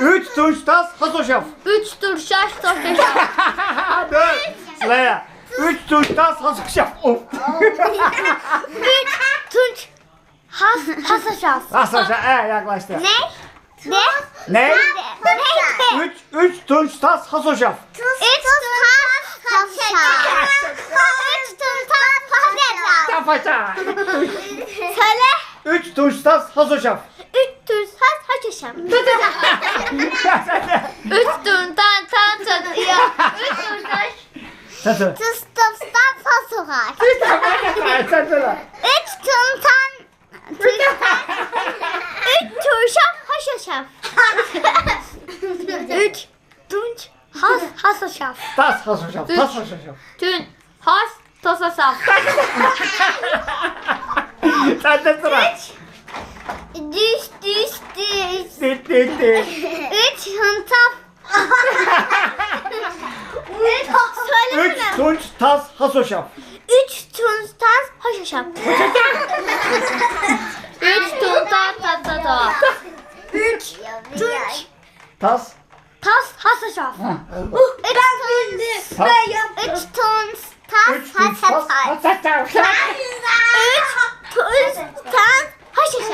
tunç tas hasoşaf. Üç tur şaş yaşam. Dur. Sıraya. Üç tunç tas hasoşaf. Of. Üç tunç has hasaşaf. Hasoşaf. E yaklaştı. Ne? Ne? Ne? Neydi? Üç, üç tunç tas hasoşaf. Üç tas hasaşaf. Üç tur tas hasaşaf. Tafaça. Söyle. Üç tunç tas hasoşaf. Üç tur tan tan. Üç tur taş. Sen söyle. Tıs tıs tan fasohar. Sen söyle. Üç tur tan Üç tur şaf haşaşaf. Üç tunç has hasaşaf. Tas hasoşaf. Üç. Tas hasoşaf. Tün has. Sen de sıra. Düş düş dit. Üç hıntaf. Üç Üç söylesene. tunç tas hasoşaf. Üç tuntas haşhaşap. Üç tuntas ta ta ta. Üç tunç Tas. tas haşhaşap. Ha, oldu. Üç tunç. Tas. Üç tunç tas Üç tunç tas haşhaşap. hasoşaf. Üç tunç tas. Cis